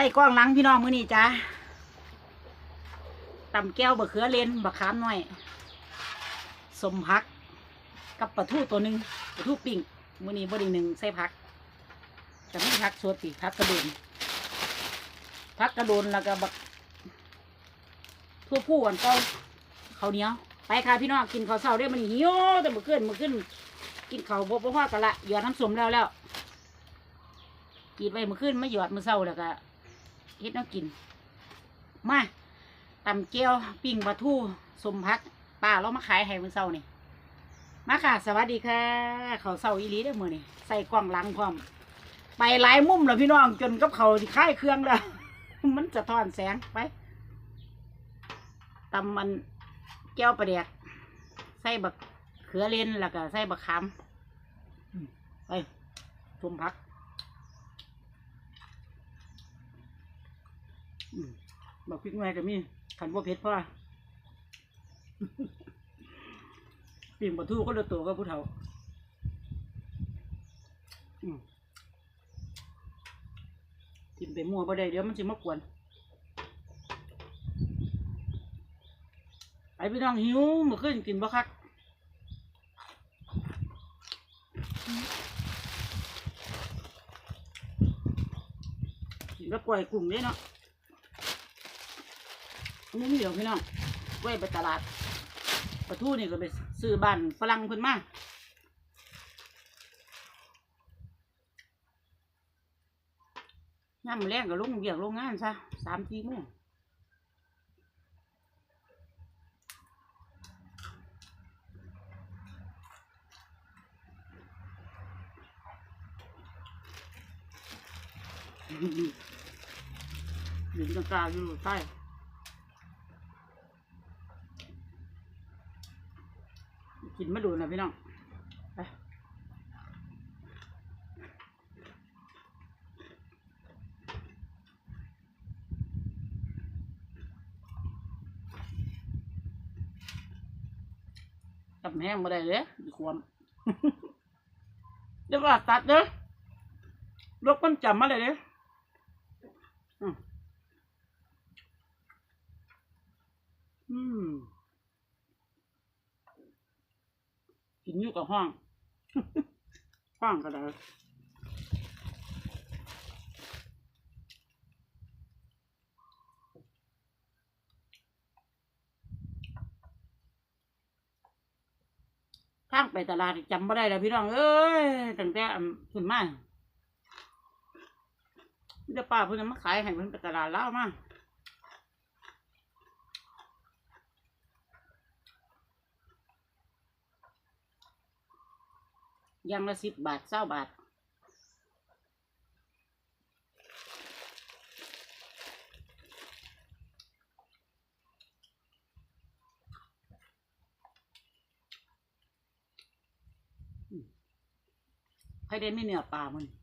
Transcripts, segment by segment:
ส่กล้องหลังพี่น้องมื้อนี้จ้าตำแก้วบะเขือเลนบะขามหน่อย สมพัก กับปลาทูตัวหนึ่งปลาทูปิ้งมื้อนี้บ่ได้หนึ่งใส่ผักจะไม่ผักสดติผักกระโดนผักกระโดนแล้วก็บักทั่วผู้อันก่าข้าเนี้ยไปค่ะพี่น้องกินข้าวเช้าได้มันหิวแต่เมื่อคืนเมื่อคืนกินข้าวบ่บ่พอกันละหยอดน้ำสมแล้วแล้วกรีดไว้เมื่อคืนไม่หยอดมื่อเช้าแล้วก็ เฮ็ดน้ำกิน มาตำเกี๊ยวปิ้งปลาทูสมพักป้าเรามาขายให้มื่อเช้านี่มาค่ะ สวัสดีค่ะเขาวเช้าอีหลีเด้มือนี่ใส่กล้องหลังพร้อม ไปหลายมุมแล้วพี่น้องจนกับเขาที่ค่ายเครื่องแล้วมันจะทอนแสงไปตำมันแก้วปลาแดกใส่บักเขือเลนแล้วก็ใส่บักขามอืมไปสมพัก อืม บอกพริกแม่ก็มีขันบ่เผ็ดพ่อปิ่งปลาทูก็เลยตัวก็ผู้เฒ่าอืมกินไปมั่วบ่ได้เดี๋ยวมันสิมากวนไอพี่น้องหิวเมื่อคืนกินบ่คักกินกับกล้วยกุ้งเด้เนาะ อันนี้เดียวพี่น้องไว้ไปตลาดปลาทูนี่ก็ไปซื้อบ้านฝรั่งเพิ่นมาย่ำแรงก็ลงเบียกโรงงานซะสามทีโมงอยู่งกลางอยู่ใต้ กินมาดูนะพี่น้องไปจับแห้งมาได้เลยดีความเดี๋ยวก็ตัดเด้อลกมันจำมาเลยเด้ออืมอืม กินอยู่กับห้อง ห้องก็ได้ทางไปตลาดจำไม่ได้แล้วพี่น้อง เอ้ยตั้งแต่ขึ้นมาเดี๋ยวป้าเพิ่นเอามาขายให้เพิ่นไปตลาดแล้วมา อยังละสิบบาทเศร้าบาท ใครได้ไม่เหนือปลามัน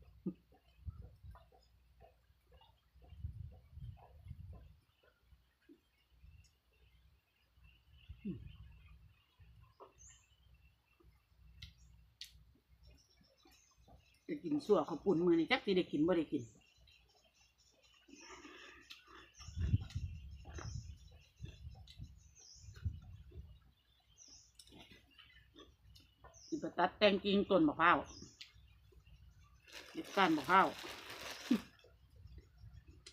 สั่วข้าปุ่นมือนี่จักสิได้กินบ่ได้กินสิไปตัดแต่งกิ่งต้นมะพร้าวเด็ดก้านมะพร้าว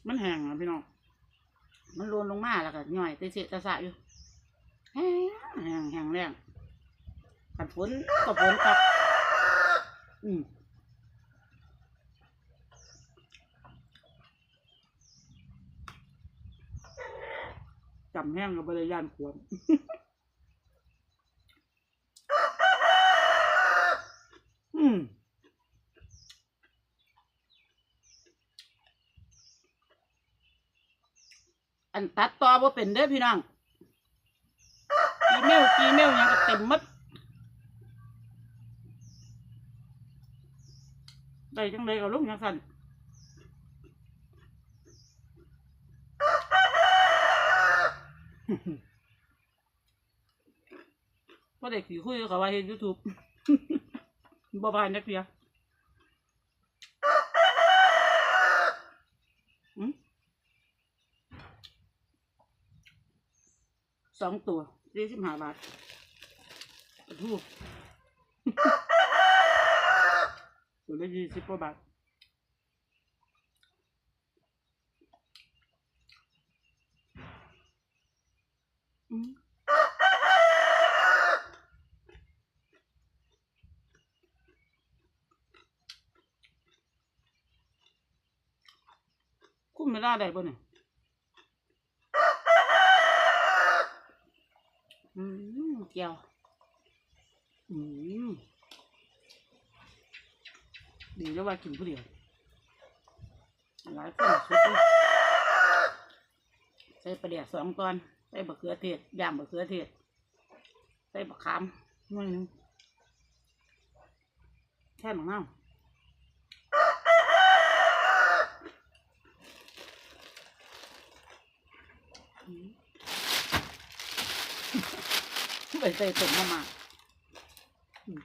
มันแห้งอะพี่น้อง มันโรนลงมาแล้วก็ย่อยเตะเสะตะสะอยู่ แห้งแห้งแห้งแรงขันฝนก็ฝนครับอืม จำแห้งกับบริยานขวมอืมอันตัดต่อบ่เป็นเด้อพี่น้องกีเมลกีเมลยังก็เต็มหมดได้จังเลยก็ลุกยังสั่น พ่อเด็กขี่คุยกับว่าเห็นยูทูบบ่บานนักเรียนสองตัวยี่สิบห้าบาทถูกตัวละยี่สิบกว่าบาท คุ้มไม่ได้ได้ป่ะเนี่ยอืมเจียว อืมดีแล้วว่ากินผู้เดียวหลายคนสุดเลยใส่ประเดี๋ยวสองก้อน ส่บะเขือเทศย่างบะเขือเทศใส่บะขามหน่อยนึงแค่หมังเน่าไปใส่ต้มมามาอืม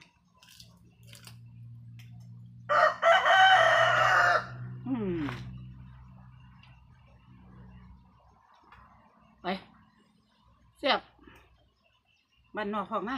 อืมไป เสียบบ้านนอกของนะ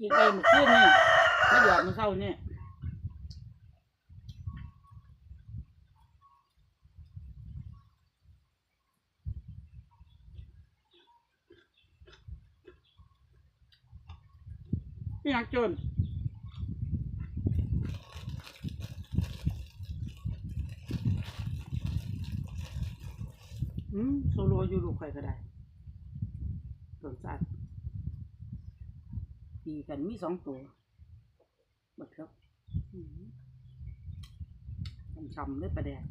กินไปเมื่อคืนนี่ไม่หยอดมันเศร้านี่พี่นักจนอืมโซโลอยู่ลูกใครก็ได้สนสัตว์ ตีกันมีสองตัวบักครับช้ำๆเลยประแดง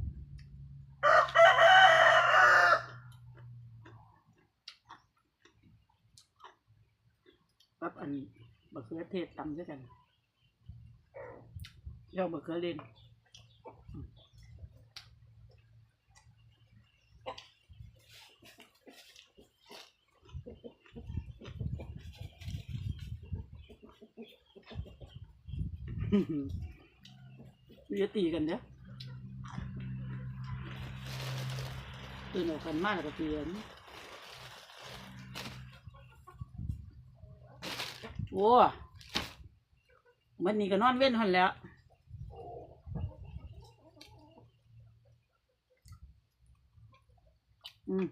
กับอันบกเขือเทศตำด้วยกันเจ้าบกเขือเล่น เดี๋ยวตีกันเด้อตื่นออกกันมากแล้วก็เตียนโอ้มันนี่ก็นอนเว้นหันแล้วอืม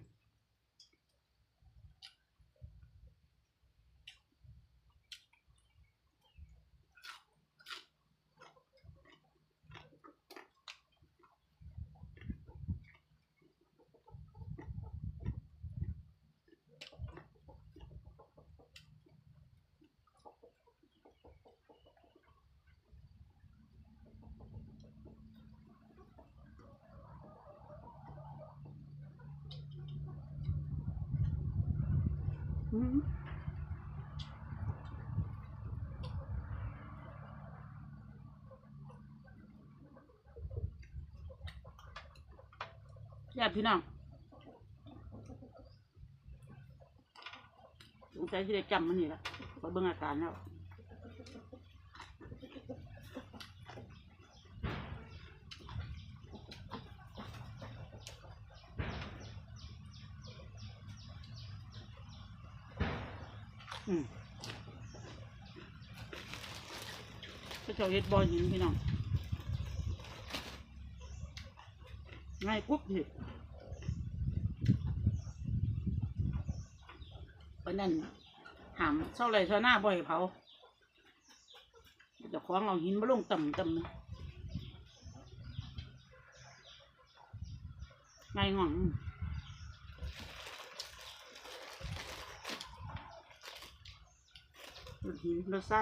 อืมญาติพี่น้องสงสัยที่ได้จำมันนี่ละขอเบิ่งอาการแล้ว ก็เจ้าเฮ็ดบอลหินพี่น้องง่ายกุ๊บเห็ดวันนั้นหามเช่าไรเช่าหน้าบ่อยเผาเจะคล้องเอาหินมาลงต่ำต่ำนะง่ายง่องรถ หินรถไส้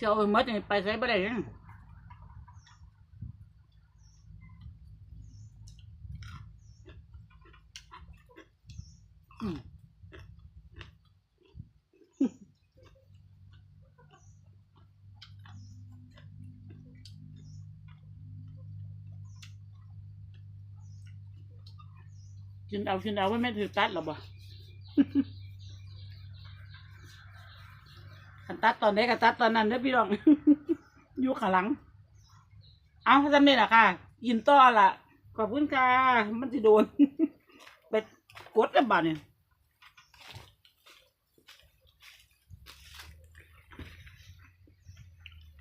เสียวไปหมดนี่ไปใช้บ่ได้ยังกินเอากินเอาไว่แม่ถือตัดหรอบ่ คันตัดตอนไหนก็ตัดตอนนั้นเด้อพี่น้อง อยู่ขาหลัง เอาทำนี่แหละค่ะ ยินต่อละขอบคุณค่ะ มันจะโดน ไปกดกันบ้าเนี่ย